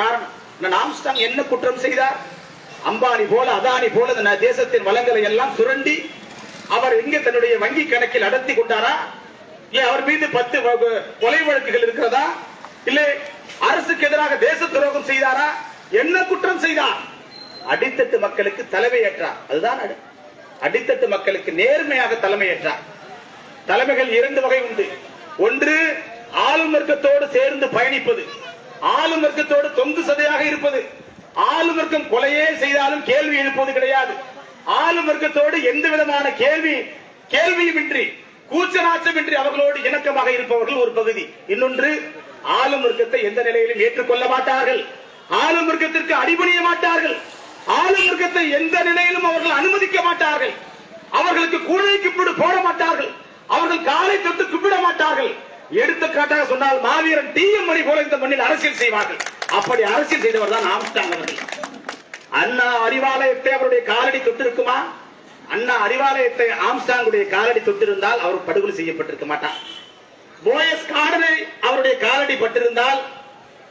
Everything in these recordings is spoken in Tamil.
காரணம். ஆம்ஸ்டாங் என்ன குற்றம் செய்தார்? அம்பானி போல அதானி போல இந்த தேசத்தின் வளங்களை எல்லாம் சுரண்டி அவர் எங்க தன்னுடைய வங்கி கணக்கில் அடர்த்தி கொண்டாரா? இல்ல அவர் மீது பத்து வ- கொலை வழக்குகள் இருக்கிறதா? இல்லை அரசுக்கு எதிராக தேச துரோகம் செய்தாரா? என்ன குற்றம் செய்தார்? அடித்தட்டு மக்களுக்கு தலைமையேற்றார். அதுதான் அடித்தட்டு மக்களுக்கு நேர்மையாக தலைமையேற்றார். தலைமைகள் இரண்டு வகை உண்டு. ஒன்று ஆளும் வர்க்கத்தோடு சேர்ந்து பயணிப்பது. ஆளும் வர்க்கத்தோடு தொங்கு சதையாக இருப்பது. ஆளும் வர்க்கம் கொலையே செய்தாலும் கேள்வி எழுப்பது கிடையாது. ஆளும் வர்க்கத்தோடு எந்த விதமான கேள்வி கேள்வியுமின்றி கூச்சநாச்சமின்றி அவர்களோடு இணக்கமாக இருப்பவர்கள் ஒரு பகுதி. இன்னொன்று ஆளும் வர்க்கத்தை எந்த நிலையிலும் ஏற்றுக்கொள்ள மாட்டார்கள். ஆளும் வர்க்கத்திற்கு அடிபணிய மாட்டார்கள். ஆளும் வர்க்கத்தை எந்த நிலையிலும் அவர்கள் அனுமதிக்க மாட்டார்கள். அவர்களுக்கு கூழை கும்பிடு போட மாட்டார்கள். அவர்கள் காலை தொட்டு கும்பிட மாட்டார்கள். எடுத்துக்காட்டாக சொன்னால் மாவீரன் டி எம் மணி போல இந்த மண்ணில் அரசியல் செய்வார்கள். அப்படி அரசியல் செய்தவர் தான் ஆம்ஸ்டாங் அவர்கள். அண்ணா அறிவாலயத்தை அவருடைய காலடி தொட்டிருக்குமா? அண்ணா அறிவாலயத்தை ஆம்ஸ்டாங்குடைய காலடி தொட்டிருந்தால் அவர் படுகொலை செய்யப்பட்டிருக்க மாட்டார். போயஸ் கார்டனை அவருடைய காலடி பட்டிருந்தால்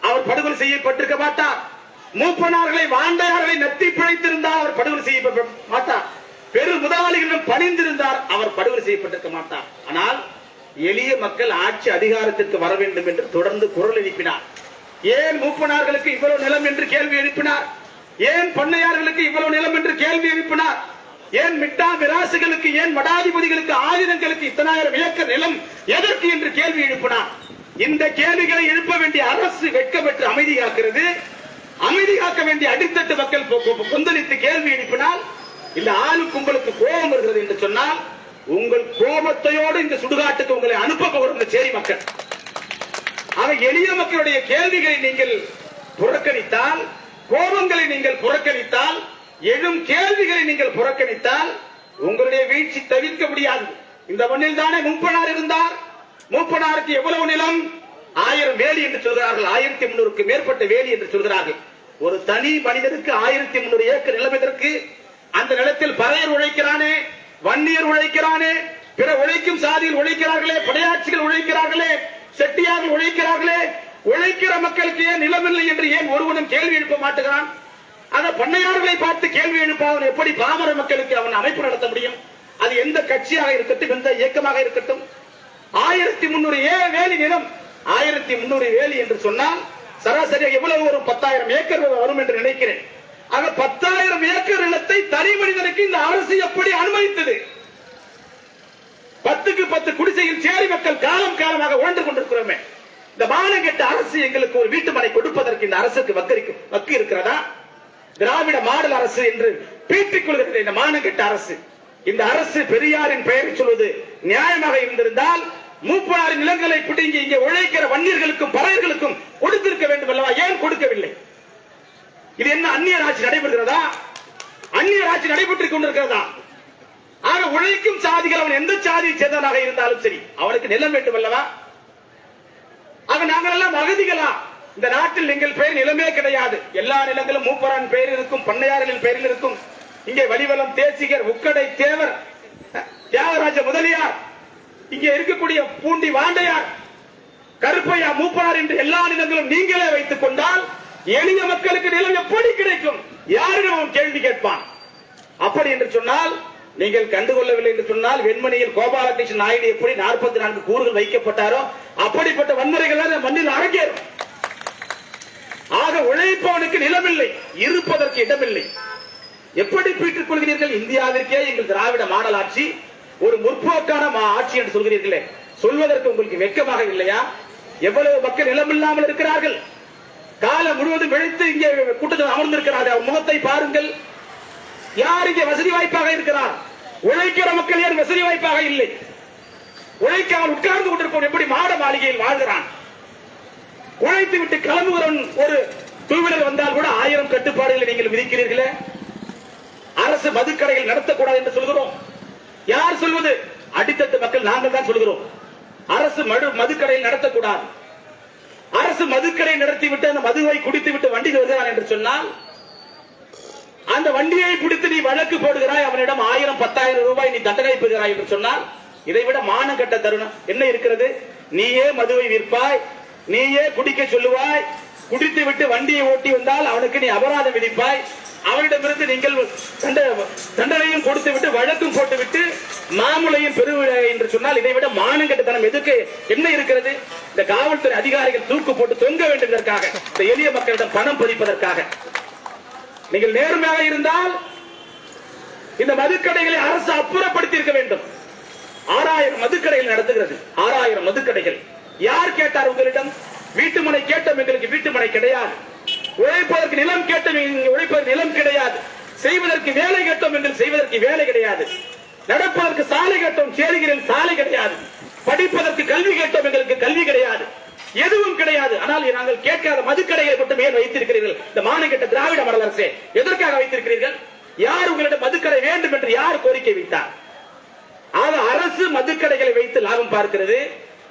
அவர் படுகொலை செய்யப்பட்டிருக்க மாட்டார். மூப்பனார்களை வாண்டையார்களை நெத்தி பிழைத்திருந்தால் அவர் படுகொலை செய்யப்பட மாட்டார். பெரு முதலாளிகளிடம் பணிந்திருந்தார் அவர் படுகொலை செய்யப்பட்டிருக்க மாட்டார். ஆனால் எளிய மக்கள் ஆட்சி அதிகாரத்திற்கு வர வேண்டும் என்று தொடர்ந்து குரல் எழுப்பினார். ஏன் மூப்பனார்களுக்கு இவ்வளவு நிலம் என்று கேள்வி எழுப்பினார்? ஏன் பொன்னையார்களுக்கு இவ்வளவு நிலம் என்று கேள்வி எழுப்பினார்? ஏன் மிட்டா விராசுகளுக்கு ஏன் மடாதிபதிகளுக்கு ஆயுதங்களுக்கு இத்தனாயிரம் ஏக்கர் நிலம் எதற்கு என்று கேள்வி எழுப்பினார்? இந்த கேள்விகளை எழுப்ப வேண்டிய அரசு வெட்கப்பட்டு அமைதி காக்கிறது. அமைதி காக்க வேண்டிய அடித்தட்டு மக்கள் கொந்தளித்து கேள்வி எழுப்பினால் இந்த ஆளு கும்பலுக்கு கோபம் வருகிறது என்று சொன்னால் உங்கள் கோபத்தையோடு இந்த சுடுகாட்டுக்கு உங்களை அனுப்ப போகிற சேரி மக்கள். ஆக எளிய மக்களுடைய கேள்விகளை நீங்கள் புறக்கணித்தால் கோபங்களை நீங்கள் புறக்கணித்தால் எழும் கேள்விகளை நீங்கள் புறக்கணித்தால் உங்களுடைய வீழ்ச்சி தவிர்க்க முடியாது. இந்த மண்ணில் தானே மூப்பனார் இருந்தார்? மூப்பனாருக்கு எவ்வளவு நிலம்? ஆயிரம் வேலி என்று சொல்கிறார்கள். ஆயிரத்தி முன்னூறுக்கு மேற்பட்ட வேலி என்று சொல்கிறார்கள். ஒரு தனி மனிதனுக்கு ஆயிரத்தி முன்னூறு ஏக்கர் நிலம் எதற்கு? அந்த நிலத்தில் பறையர் உழைக்கிறானே. வன்னியர் உழைக்கிறானே பிற உழைக்கும் சாதியில் உழைக்கிறார்களே படையாட்சிகள் உழைக்கிறார்களே செட்டியார்கள் உழைக்கிறார்களே உழைக்கிற மக்களுக்கு ஏன் நிலமில்லை என்று ஏன் ஒருவனும் கேள்வி எழுப்ப மாட்டுகிறான்? அந்த பண்ணையாளர்களை பார்த்து கேள்வி எழுப்பாதவன் எப்படி பாமர மக்களுக்கு அவன் அமைப்பு நடத்த முடியும்? அது எந்த கட்சியாக இருக்கட்டும் எந்த இயக்கமாக இருக்கட்டும்? ஆயிரத்தி முன்னூறு ஏ வேலி நிலம் ஆயிரத்தி முன்னூறு வேலி என்று சொன்னால் சராசரியாக எவ்வளவு? ஒரு பத்தாயிரம் ஏக்கர் வரும் என்று நினைக்கிறேன். ஆக பத்தாயிரம் ஏக்கர் நிலத்தை தனி மனிதனுக்கு இந்த அரசு எப்படி அனுமதித்தது? பத்துக்கு பத்து குடிசையில் சேரி மக்கள் காலம் காலமாக உழந்து கொண்டிருக்கிறோமே. இந்த மானங்கெட்ட அரசு எங்களுக்கு ஒரு வீட்டு மனை கொடுப்பதற்கு இந்த அரசுக்கு வக்கரிக்கும் வக்கு இருக்கிறதா? திராவிட மாடல் அரசு என்று பீட்டிக் கொள்கிறது இந்த மானங்கெட்ட அரசு. இந்த அரசு பெரியாரின் பெயரை சொல்வது நியாயமாக இருந்திருந்தால் மூப்பனாரின் நிலங்களை பிடுங்கி இங்கே உழைக்கிற வன்னியர்களுக்கும் பறையர்களுக்கும் கொடுத்திருக்க வேண்டும் அல்லவா? ஏன் கொடுக்கவில்லை? இது என்ன அந்நியர் ஆட்சி நடைபெறுகிறதா? அந்நியர் ஆட்சி நடைபெற்றுக் கொண்டிருக்கிறதா? ஆக உழைக்கும் சாதிகள் அவன் எந்த சாதியை சேர்ந்தவனாக இருந்தாலும் சரி அவனுக்கு நிலம் வேண்டும் அல்லவா? ஆக நாங்கள் எல்லாம் அகதிகளா இந்த நாட்டில் எங்கள் பெயர் நிலமே கிடையாது. எல்லா நிலங்களும் மூப்பரான் பெயரில் இருக்கும் பண்ணையார்களின் பெயரில் இருக்கும். இங்கே வலிவலம் தேசிகர் உக்கடை தேவர் தியாகராஜ முதலியார் இங்கே இருக்கக்கூடிய பூண்டி வாண்டையார் கருப்பையா மூப்பனார் என்று எல்லா நிலங்களும் நீங்களே வைத்துக் கொண்டால் எளிய மக்களுக்கு நிலம் எப்படி கிடைக்கும்? யாரிடம் கேள்வி கேட்பான்? அப்படி என்று சொன்னால் நீங்கள் கண்டுகொள்ளவில்லை என்று சொன்னால் வெண்மணியில் கோபாலகிருஷ்ணன் நாயுடு எப்படி நாற்பத்தி நான்கு கூறுகள் வைக்கப்பட்டாரோ அப்படிப்பட்ட வன்முறைகள் மண்ணில் அரங்கேறும். ஆக உழைப்பவனுக்கு நிலமில்லை இருப்பதற்கு இடமில்லை. எப்படி பீட்டுக் கொள்கிறீர்கள்? இந்தியாவிற்கே எங்கள் திராவிட மாடல் ஆட்சி ஒரு முற்போக்கான மா- ஆட்சி என்று சொல்கிறீர்களே. சொல்வதற்கு உங்களுக்கு வெட்கமாக இல்லையா? எவ்வளவு மக்கள் நிலமில்லாமல் இருக்கிறார்கள்? காலம் முழுவதும் விழித்து இங்கே கூட்டத்தில் அமர்ந்திருக்கிறார். அவர் முகத்தை பாருங்கள். யார் இங்கே வசதி வாய்ப்பாக இருக்கிறார்? உழைக்கிற மக்கள் யார் வசதி வாய்ப்பாக இல்லை? உழைக்காமல் உட்கார்ந்து கொண்டிருப்பவன் எப்படி மாட மாளிகையில் வாழ்கிறான்? உழைத்து விட்டு கிளம்புகிறவன் ஒரு டூ வீலர் வந்தால் கூட ஆயிரம் கட்டுப்பாடுகளை நீங்கள் விதிக்கிறீர்களே? அரசு மதுக்கடைகள் நடத்தக்கூடாது என்று சொல்கிறோம். யார் சொல்வது? அடித்தட்டு மக்கள் நாங்கள் தான் சொல்கிறோம். அரசு மது மதுக்கடையில் நடத்தக்கூடாது. அரசு மதுக்கடை நடத்திவிட்டு அந்த மதுவை குடித்து விட்டு வண்டியில் வருகிறான் என்று சொன்னால் அந்த வண்டியை பிடித்து நீ வழக்கு போடுகிறாய் அவனிடம் ஆயிரம் பத்தாயிரம் ரூபாய் நீ தண்டனை பெறுகிறாய் என்று சொன்னால் இதை விட மானம் கட்ட தருணம். என்ன இருக்கிறது? நீயே மதுவை விற்பாய் நீயே குடிக்க சொல்லுவாய் குடித்து விட்டு வண்டியை ஓட்டி வந்தால் அவனுக்கு நீ அபராதம் விதிப்பாய். அவனிடமிருந்து நீங்கள் தண்டனையும் கொடுத்து விட்டு வழக்கும் போட்டு விட்டு மாமுலையும் பெறுவீர்கள் என்று சொன்னால் இதை விட மானங்கட்டுத்தனம் எதுக்கு? என்ன இருக்கிறது? இந்த காவல்துறை அதிகாரிகள் தூக்கு போட்டு தொங்க வேண்டும் இதற்காக இந்த எளிய மக்களிடம் பணம் பதிப்பதற்காக. நீங்கள் நேர்மையாக இருந்தால் இந்த மதுக்கடைகளை அரசு அப்புறப்படுத்தி இருக்க வேண்டும். ஆறாயிரம் மதுக்கடைகள் நடத்துகிறது. ஆறாயிரம் மதுக்கடைகள். யார் கேட்டார் உங்களிடம்? வீட்டு மனை கேட்டோம் எங்களுக்கு வீட்டு மனை கிடையாது. உழைப்பதற்கு நிலம் கேட்டோம் உழைப்பதற்கு நிலம் கிடையாது. செய்வதற்கு வேலை கேட்டோம் என்று செய்வதற்கு வேலை கிடையாது. நடப்பதற்கு சாலை கேட்டோம் சேருகிறேன் சாலை கிடையாது. படிப்பதற்கு கல்வி கேட்டோம் எங்களுக்கு கல்வி கிடையாது. எதுவும் கிடையாது. ஆனால் நாங்கள் கேட்காத மதுக்கடைகளை மட்டும் ஏன் வைத்திருக்கிறீர்கள்? இந்த மானகெட்ட திராவிட மடல் எதற்காக வைத்திருக்கிறீர்கள்? யார் உங்களிடம் மதுக்கடை வேண்டும் என்று யார் கோரிக்கை வைத்தார்? ஆக அரசு மதுக்கடைகளை வைத்து லாபம் பார்க்கிறது.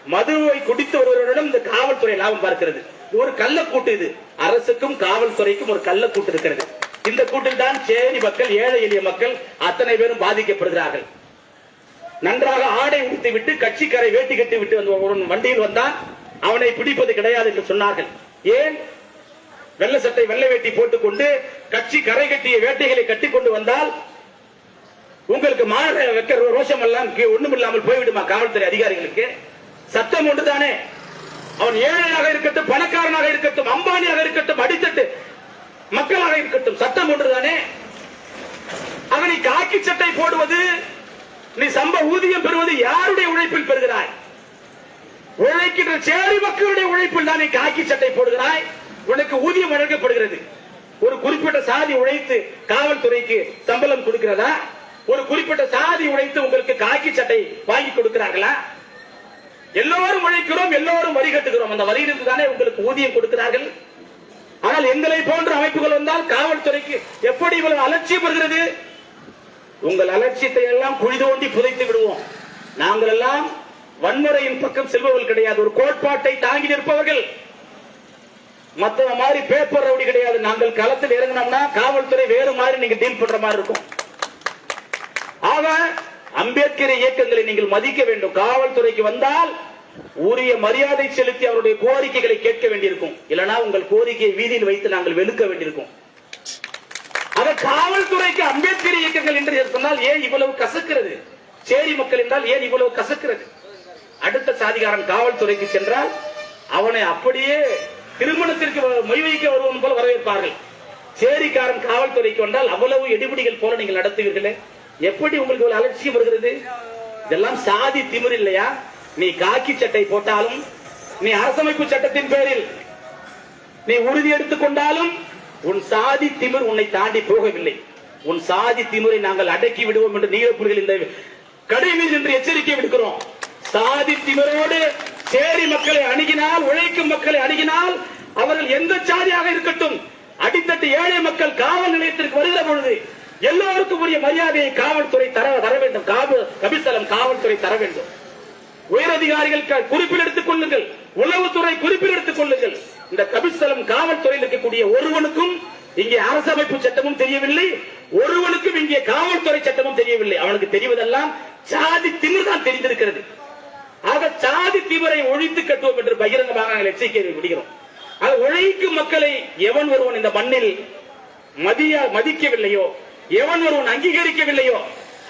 மதுவை குடித்து வருவரிடம் இந்த காவல்துறை லாபம் பார்க்கிறது. ஒரு ஒரு கள்ளக்கூட்டு இது. அரசுக்கும் காவல்துறைக்கும் ஒரு கள்ளக்கூட்டு இருக்கிறது. இந்த கூட்டில் தான் சேரி மக்கள் ஏழை எளிய மக்கள் அத்தனை பேரும் பாதிக்கப்படுகிறார்கள். நன்றாக ஆடை உடுத்தி விட்டு கட்சிக்கரை வேட்டி கட்டி விட்டு வந்து வண்டியில் வந்தான். அவனை பிடிப்பது கிடையாது என்று சொன்னார்கள். ஏன்? வெள்ளை சட்டை வெள்ளை வேட்டி போட்டுக்கொண்டு கட்சி கரை கட்டிய வேட்டைகளை கட்டி கொண்டு வந்தால் உங்களுக்கு மான வைக்க ரோஷம் எல்லாம் கீ- ஒண்ணும் இல்லாமல் போய்விடுமா காவல்துறை அதிகாரிகளுக்கு? சட்டம் ஒன்றுதானே அவன் ஏழையாக இருக்கட்டும் பணக்காரனாக இருக்கட்டும் அம்பானியாக இருக்கட்டும் அடித்தட்டு மக்களாக இருக்கட்டும் சட்டம் ஒன்றுதானே அவனை காக்கி சட்டை போடுவது நீ சம்ப ஊதியம் பெறுவது யாருடைய உழைப்பில் பெறுகிறாய்? உழைக்கின்ற சேரி மக்களுடைய உழைப்பில் தான் நீ காக்கி சட்டை போடுகிறாய்? உனக்கு ஊதியம் வழங்கப்படுகிறது. ஒரு குறிப்பிட்ட சாதி உழைத்து காவல்துறைக்கு சம்பளம் கொடுக்கிறதா? ஒரு குறிப்பிட்ட சாதி உழைத்து உங்களுக்கு காக்கி சட்டை வாங்கி கொடுக்கிறார்களா? எல்லோரும் உழைக்கிறோம் எல்லோரும் வரி கட்டுகிறோம். அந்த வரியிலிருந்து தானே உங்களுக்கு ஊதியம் கொடுக்கிறார்கள்? ஆனால் எங்களை போன்ற அமைப்புகள் வந்தால் காவல்துறைக்கு எப்படி இவ்வளவு அலட்சியம் வருகிறது? உங்கள் அலட்சியத்தை எல்லாம் குழி தோண்டி புதைத்து விடுவோம். நாங்கள் எல்லாம் வன்முறையின் பக்கம் செல்பவர்கள் கிடையாது. ஒரு கோட்பாட்டை தாங்கி நிற்பவர்கள். மத்தவ மாதிரி பேப்பர் ரவுடி கிடையாது. நாங்கள் களத்தில் இறங்கினோம்னா காவல்துறை வேறு மாதிரி நீங்க டீல் பண்ற மாதிரி இருக்கும். ஆக அம்பேத்கர் இயக்கங்களை நீங்கள் மதிக்க வேண்டும். காவல்துறைக்கு வந்தால் உரிய மரியாதை செலுத்தி அவருடைய கோரிக்கைகளை கேட்க வேண்டியிருக்கும். இல்லனா உங்கள் கோரிக்கையை வீதியில் வைத்து நாங்கள் வெளுக்க வேண்டியிருக்கும். ஆக காவல்துறைக்கு அம்பேத்கர் இயக்கங்கள் என்று சொன்னால் ஏன் இவ்வளவு கசக்கிறது? சேரி மக்கள் என்றால் ஏன் இவ்வளவு கசக்கிறது? அடுத்த சாதிகாரன் காவல்துறைக்கு சென்றால் அவனை அப்படியே திருமணத்திற்கு மொய் வைக்க வருவன் போல வரவேற்பார்கள். சேரிக்காரன் காவல்துறைக்கு வந்தால் அவ்வளவு எடுபிடிகள் போல நீங்கள் நடத்துவீர்களே. எப்படி உங்களுக்கு அலட்சியம் வருகிறது? இதெல்லாம் சாதி திமிர் இல்லையா? நீ காக்கி சட்டை போட்டாலும் நீ அரசமைப்பு சட்டத்தின் பேரில் நீ உறுதி எடுத்துக் கொண்டாலும் உன் சாதி திமிர் உன்னை தாண்டி போகவில்லை. உன் சாதி திமிரை நாங்கள் அடக்கி விடுவோம் என்று நீலப்புலிகள் இந்த கடைமீது என்று எச்சரிக்கை விடுக்கிறோம். சாதி திமிரோடு சேரி மக்களை அணுகினால் உழைக்கும் மக்களை அணுகினால் அவர்கள் எந்த சாதியாக இருக்கட்டும் அடித்தட்டு ஏழை மக்கள் காவல் நிலையத்திற்கு வருகிற பொழுது எல்லோருக்கும் உரிய மரியாதையை காவல்துறை தர தர வேண்டும். காவல் கபிசலம் காவல்துறை தர வேண்டும். உயரதிகாரிகள் க- குறிப்பில் எடுத்துக் கொள்ளுங்கள். உளவுத்துறை குறிப்பில் எடுத்துக் கொள்ளுங்கள். இந்த கபிஸ்தலம் காவல்துறையில் இருக்கக்கூடிய ஒருவனுக்கும் இங்கே அரசமைப்பு சட்டமும் தெரியவில்லை. ஒருவனுக்கும் இங்கே காவல்துறை சட்டமும் தெரியவில்லை. அவனுக்கு தெரிவதெல்லாம் சாதி திமிர் தான் தெரிந்திருக்கிறது. ஆக சாதி திமிரை ஒழித்து கட்டுவோம் என்று பகிரங்கமாக நாங்கள் எச்சரிக்கை விடுகிறோம். ஆக உழைக்கும் மக்களை எவன் ஒருவன் இந்த மண்ணில் மதிய மதிக்கவில்லையோ எவன் ஒருவன் அங்கீகரிக்கவில்லையோ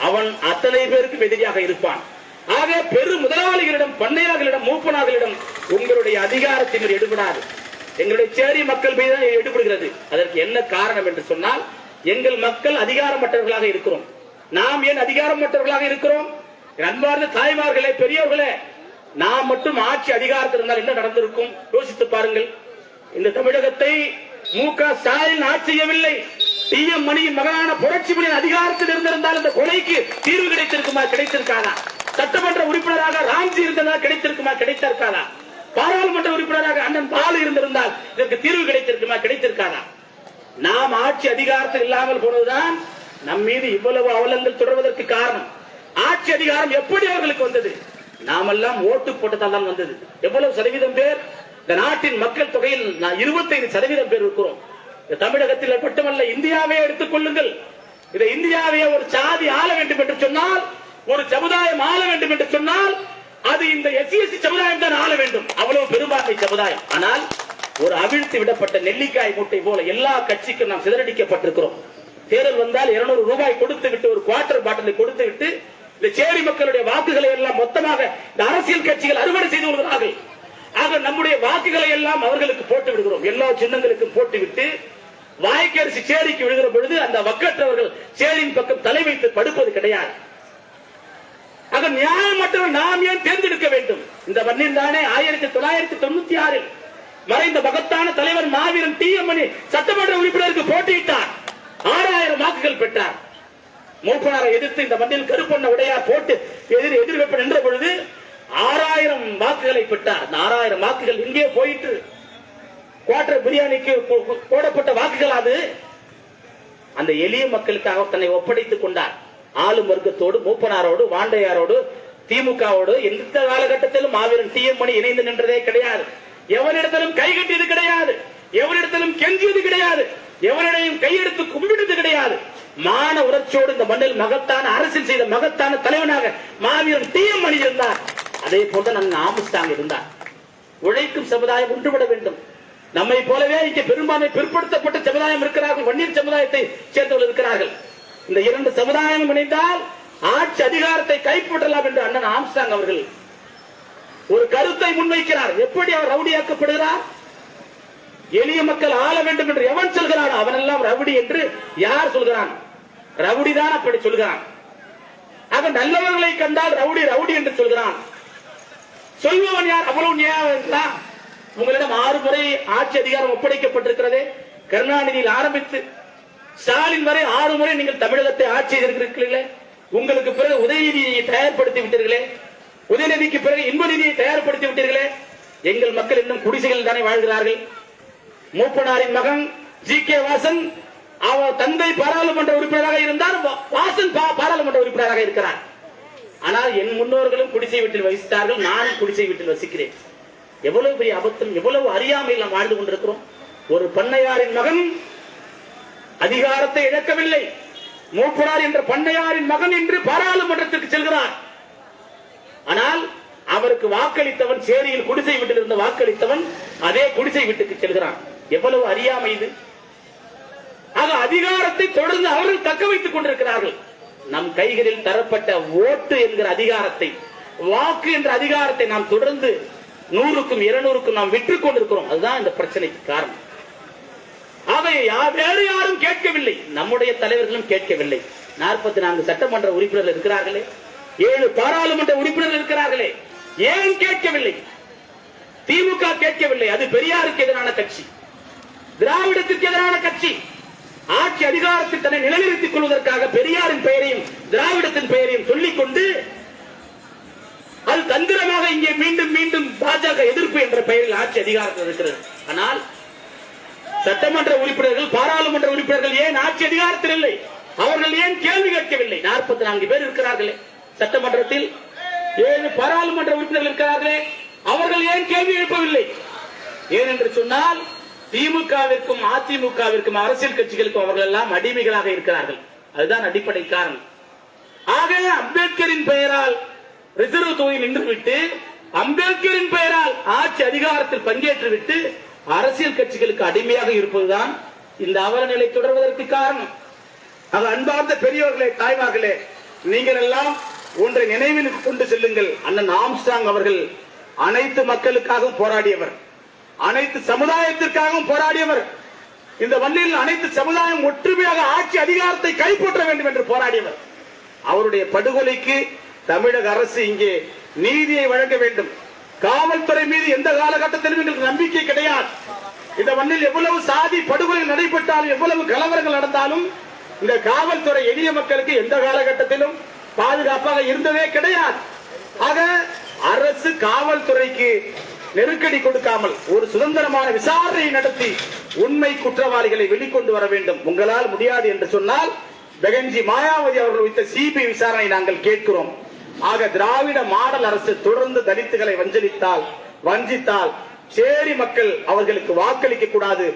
அவன் அத்தனை பேருக்கும் எதிரியாக இருப்பான். ஆக பெரு முதலாளிகளிடம் பண்ணையாளர்களிடம் மூப்பனார்களிடம் உங்களுடைய அதிகாரத்தினர் எடுபடாது. எங்களுடைய சேரி மக்கள் மீது எடுபடுகிறது. அதற்கு என்ன காரணம் என்று சொன்னால் எங்கள் மக்கள் அதிகாரமற்றவர்களாக இருக்கிறோம். நாம் ஏன் அதிகாரமற்றவர்களாக இருக்கிறோம்? அன்பார்ந்த தாய்மார்களே பெரியவர்களே நாம் மட்டும் ஆட்சி அதிகாரத்தில் இருந்தால் என்ன நடந்திருக்கும்? யோசித்து பாருங்கள். இந்த தமிழகத்தை மு க ஸ்டாலின் ஆட்சி செய்யவில்லை. டி எம் மணியின் மகனான புரட்சி மணியின் அதிகாரத்தில் இருந்திருந்தால் இந்த கொலைக்கு தீர்வு கிடைத்திருக்குமா கிடைத்திருக்காதா? சட்டமன்ற உறுப்பினராக ராம்ஜி இருந்ததா கிடைத்திருக்குமா கிடைத்திருக்காதா? பாராளுமன்ற உறுப்பினராக அண்ணன் பாலு இருந்திருந்தால் இதற்கு தீர்வு கிடைத்திருக்குமா கிடைத்திருக்காதா? நாம் ஆட்சி அதிகாரத்தில் இல்லாமல் போனதுதான் நம் மீது இவ்வளவு அவலங்கள் தொடர்வதற்கு காரணம். ஆட்சி அதிகாரம் எப்படி அவர்களுக்கு வந்தது? நாமெல்லாம் ஓட்டு போட்டதால் தான் வந்தது. எவ்வளவு சதவீதம் பேர் இந்த நாட்டின் மக்கள் தொகையில் நான் 25% சதவீதம் பேர் இருக்கிறோம். இந்த தமிழகத்தில் மட்டுமல்ல இந்தியாவே எடுத்துக் கொள்ளுங்கள். இந்த இந்தியாவே ஒரு சாதி ஆள வேண்டும் என்று சொன்னால் ஒரு சமுதாயம் ஆள வேண்டும் என்று சொன்னால் அது இந்த எஸ்சி எஸ்சி சமுதாயம் தான் ஆள வேண்டும். அவ்வளவு பெரும்பான்மை சமுதாயம். ஆனால் ஒரு அவிழ்த்து விடப்பட்ட நெல்லிக்காய் மூட்டை போல எல்லா கட்சிக்கும் நாம் சிதறடிக்கப்பட்டிருக்கிறோம். தேர்தல் வந்தால் 200 ரூபாய் கொடுத்து விட்டு ஒரு குவார்டர் பாட்டிலை கொடுத்து விட்டு இந்த சேரி மக்களுடைய வாக்குகளை எல்லாம் மொத்தமாக இந்த அரசியல் கட்சிகள் அறுவடை செய்து கொள்கிறார்கள். ஆக நம்முடைய வாக்குகளை எல்லாம் அவர்களுக்கு போட்டு விடுகிறோம். எல்லா சின்னங்களுக்கும் போட்டு விட்டு வாய்க்கரிசி சேரிக்கு விழுகிற பொழுது அந்த வக்கற்றவர்கள் சேரியின் பக்கம் தலை வைத்து படுப்பது கிடையாது. ஆக நியாயமற்றவர் நாம் ஏன் தேர்ந்தெடுக்க வேண்டும்? இந்த மண்ணில் தானே ஆயிரத்தி தொள்ளாயிரத்தி தொண்ணூத்தி ஆறில் மறைந்த மகத்தான தலைவர் மாவீரன் டி எம் மணி சட்டமன்ற உறுப்பினருக்கு போட்டியிட்டார். ஆறாயிரம் வாக்குகள் பெற்றார். மூப்பனாரை எதிர்த்து இந்த மண்ணில் கருப்பொண்ண உடையார் போட்டு எதிர் எதிர்வெப்ப நின்ற பொழுது ஆறாயிரம் வாக்குகளை பெற்றார். அந்த ஆறாயிரம் வாக்குகள் இங்கே போயிட்டு குவாட்டர் பிரியாணிக்கு போ- போடப்பட்ட வாக்குகள் அது. அந்த எளிய மக்களுக்காக தன்னை ஒப்படைத்துக் கொண்டார். ஆளும் வர்க்கத்தோடு மூப்பனாரோடு வாண்டையாரோடு திமுகவோடு எந்த காலகட்டத்திலும் மாவீரன் டி எம் மணி இணைந்து நின்றதே கிடையாது. எவனிடத்திலும் கை கட்டியது கிடையாது. எவரிடத்திலும் கெஞ்சியது கிடையாது. எவனிடையும் கையெடுத்து கும்பிடுவது கிடையாது. மான உணர்ச்சியோடு இந்த மண்ணில் மகத்தான அரசியல் செய்த மகத்தான தலைவனாக மாவீரன் டி எம் மணி இருந்தார். அதே போன்று நன் ஆமுஸ்டாங் இருந்தார் உழைக்கும் சமுதாயம் ஒன்றுபட வேண்டும். நம்மை போலவே இங்கே பெரும்பான்மை பிற்படுத்தப்பட்ட சமுதாயம் இருக்கிறார்கள் வன்னியர் சமுதாயத்தை சேர்ந்தவர்கள் இருக்கிறார்கள். இந்த இரண்டு சமுதாயம் இணைந்தால் ஆட்சி அதிகாரத்தை கைப்பற்றலாம் என்று அண்ணன் ஆம்ஸ்டாங் அவர்கள் ஒரு கருத்தை முன்வைக்கிறார். எப்படி அவர் ரவுடியாக்கப்படுகிறார்? எளிய மக்கள் ஆள வேண்டும் என்று எவன் சொல்கிறான் அவனெல்லாம் ரவுடி என்று யார் சொல்கிறான்? ரவுடி தான் அப்படி சொல்கிறான். ஆக நல்லவர்களை கண்டால் ரவுடி ரவுடி என்று சொல்கிறான். சொல்பவன் யார்? அவ்வளவு நியாயம் இருந்தா உங்களிடம் ஆறு முறை ஆட்சி அதிகாரம் ஒப்படைக்கப்பட்டிருக்கிறதே. கருணாநிதியில் ஆரம்பித்து ஸ்டாலின் வரை ஆறு முறை நீங்கள் தமிழகத்தை ஆட்சி செய்திருக்கிறீர்களே. உங்களுக்கு பிறகு உதயநிதியை தயார்படுத்தி விட்டீர்களே. உதயநிதிக்கு பிறகு இன்பநிதியை தயார்படுத்தி விட்டீர்களே. எங்கள் மக்கள் இன்னும் குடிசைகள் தானே வாழ்கிறார்கள். மூப்பனாரின் மகன் ஜி கே வாசன் அவர் தந்தை பாராளுமன்ற உறுப்பினராக இருந்தார். வா- வாசன் பா- பாராளுமன்ற உறுப்பினராக இருக்கிறார். ஆனால் என் முன்னோர்களும் குடிசை வீட்டில் வசித்தார்கள். நான் குடிசை வீட்டில் வசிக்கிறேன். எவ்வளவு பெரிய அபத்தம் எவ்வளவு அறியாமையில் நாம் வாழ்ந்து கொண்டிருக்கிறோம். ஒரு பண்ணையாரின் மகன் அதிகாரத்தை இழக்கவில்லை. மூப்பனார் என்ற பண்ணையாரின் மகன் என்று பாராளுமன்றத்திற்கு செல்கிறார். ஆனால் அவருக்கு வாக்களித்தவன் சேரியில் குடிசை வீட்டில் இருந்து வாக்களித்தவன் அதே குடிசை வீட்டுக்கு செல்கிறான். எவ்வளவு அறியாமை இது. ஆக அதிகாரத்தை தொடர்ந்து அவர்கள் தக்க வைத்துக் கொண்டிருக்கிறார்கள். நம் கைகளில் தரப்பட்ட ஓட்டு என்கிற அதிகாரத்தை வாக்கு என்ற அதிகாரத்தை நாம் தொடர்ந்து நூறுக்கும் இருநூறுக்கும் நாம் விற்றுக் கொண்டிருக்கிறோம். அதுதான் இந்த பிரச்சனைக்கு காரணம். அவை வேறு யாரும் கேட்கவில்லை. நம்முடைய தலைவர்களும் கேட்கவில்லை. நாற்பத்தி நான்கு சட்டமன்ற உறுப்பினர்கள் இருக்கிறார்களே. ஏழு பாராளுமன்ற உறுப்பினர்கள் இருக்கிறார்களே. ஏன் கேட்கவில்லை? திமுக கேட்கவில்லை. அது பெரியாருக்கு எதிரான கட்சி. திராவிடத்திற்கு எதிரான கட்சி. ஆட்சி அதிகாரத்தில் தன்னை நிலைநிறுத்திக் கொள்வதற்காக பெரியாரின் பெயரையும் திராவிடத்தின் பெயரையும் சொல்லிக் கொண்டு அது தந்திரமாக இங்கே மீண்டும் மீண்டும் பாஜக எதிர்ப்பு என்ற பெயரில் ஆட்சி அதிகாரத்தில் இருக்கிறது. ஆனால் சட்டமன்ற உறுப்பினர்கள் பாராளுமன்ற உறுப்பினர்கள் ஏன் ஆட்சி அதிகாரத்தில் இல்லை? அவர்கள் ஏன் கேள்வி கேட்கவில்லை? நாற்பத்தி நான்கு பேர் இருக்கிறார்களே. சட்டமன்றத்தில் ஏழு பாராளுமன்ற உறுப்பினர்கள் இருக்கிறார்களே. அவர்கள் ஏன் கேள்வி எழுப்பவில்லை? ஏன் என்று சொன்னால் திமுகவிற்கும் அதிமுகவிற்கும் அரசியல் கட்சிகளுக்கும் அவர்கள் எல்லாம் அடிமைகளாக இருக்கிறார்கள். அதுதான் அடிப்படை காரணம். ஆக அம்பேத்கரின் பெயரால் ரிசர்வ் தொகுதியில் நின்றுவிட்டு அம்பேத்கரின் பெயரால் ஆட்சி அதிகாரத்தில் பங்கேற்றுவிட்டு அரசியல் கட்சிகளுக்கு அடிமையாக இருப்பதுதான் இந்த அவலநிலை தொடர்வதற்கு காரணம். அது அன்பார்ந்த பெரியவர்களே தாய்மார்களே நீங்கள் எல்லாம் ஒன்றை நினைவில் கொண்டு செல்லுங்கள். அண்ணன் ஆம்ஸ்டாங் அவர்கள் அனைத்து மக்களுக்காகவும் போராடியவர். அனைத்து சமுதாயத்திற்காகவும் போராடியவர். இந்த வள்ளியில் அனைத்து சமுதாயம் ஒற்றுமையாக ஆட்சி அதிகாரத்தை கைப்பற்ற வேண்டும் என்று போராடியவர். அவருடைய படுகொலைக்கு தமிழக அரசு இங்கே நீதியை வழங்க வேண்டும். காவல்துறை மீது எந்த காலகட்டத்திலும் எங்களுக்கு நம்பிக்கை கிடையாது. இந்த மண்ணில் எவ்வளவு சாதி படுகொலை நடைபெற்றாலும் எவ்வளவு கலவரங்கள் நடந்தாலும் இந்த காவல்துறை எளிய மக்களுக்கு எந்த காலகட்டத்திலும் பாதுகாப்பாக இருந்ததே கிடையாது. ஆக அரசு காவல்துறைக்கு நெருக்கடி கொடுக்காமல் ஒரு சுதந்திரமான விசாரணை நடத்தி உண்மை குற்றவாளிகளை வெளிக்கொண்டு வர வேண்டும். உங்களால் முடியாது என்று சொன்னால் பெகன்ஜி மாயாவதி அவர்கள் வைத்த சிபிஐ விசாரணை நாங்கள் கேட்கிறோம். ஆக திராவிட மாடல் அரசு தொடர்ந்து தலித்துகளை வஞ்சலித்தால் வஞ்சித்தால் சேரி மக்கள் அவர்களுக்கு வாக்களிக்க கூடாது.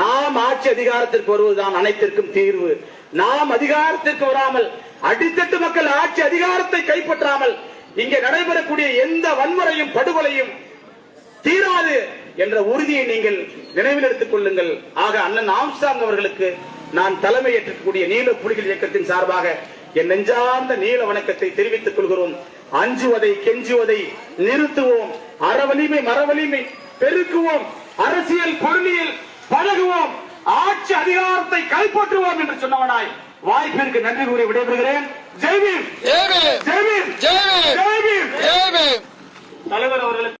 நாம் ஆட்சி அதிகாரத்திற்கு வருவதுதான் அனைத்திற்கும் தீர்வு. நாம் அதிகாரத்திற்கு வராமல் அடித்தட்டு மக்கள் ஆட்சி அதிகாரத்தை கைப்பற்றாமல் இங்கே நடைபெறக்கூடிய எந்த வன்முறையும் படுகொலையும் தீராது என்ற உறுதியை நீங்கள் நினைவில் எடுத்துக் கொள்ளுங்கள். ஆக அண்ணன் ஆம்ஸ்டாங் அவர்களுக்கு நான் தலைமை ஏற்றக்கூடிய நீல புலிகள் இயக்கத்தின் சார்பாக என் நெஞ்சார்ந்த நீல வணக்கத்தை தெரிவித்துக் கொள்கிறோம். அஞ்சுவதை கெஞ்சுவதை நிறுத்துவோம். அறவலிமை மரவலிமை பெருக்குவோம். அரசியல் பொருளியல் பழகுவோம். ஆட்சி அதிகாரத்தை கைப்பற்றுவோம் என்று சொன்னவனாய் வாய்ப்பிற்கு நன்றி கூறி விடைபெறுகிறேன். ஜெய்பீம் ஜெய் பீம். ஜெய்பீம் ஜெய் பீம். ஜெய்பீம் ஜெய் பீம். தலைவர் அவர்களுக்கு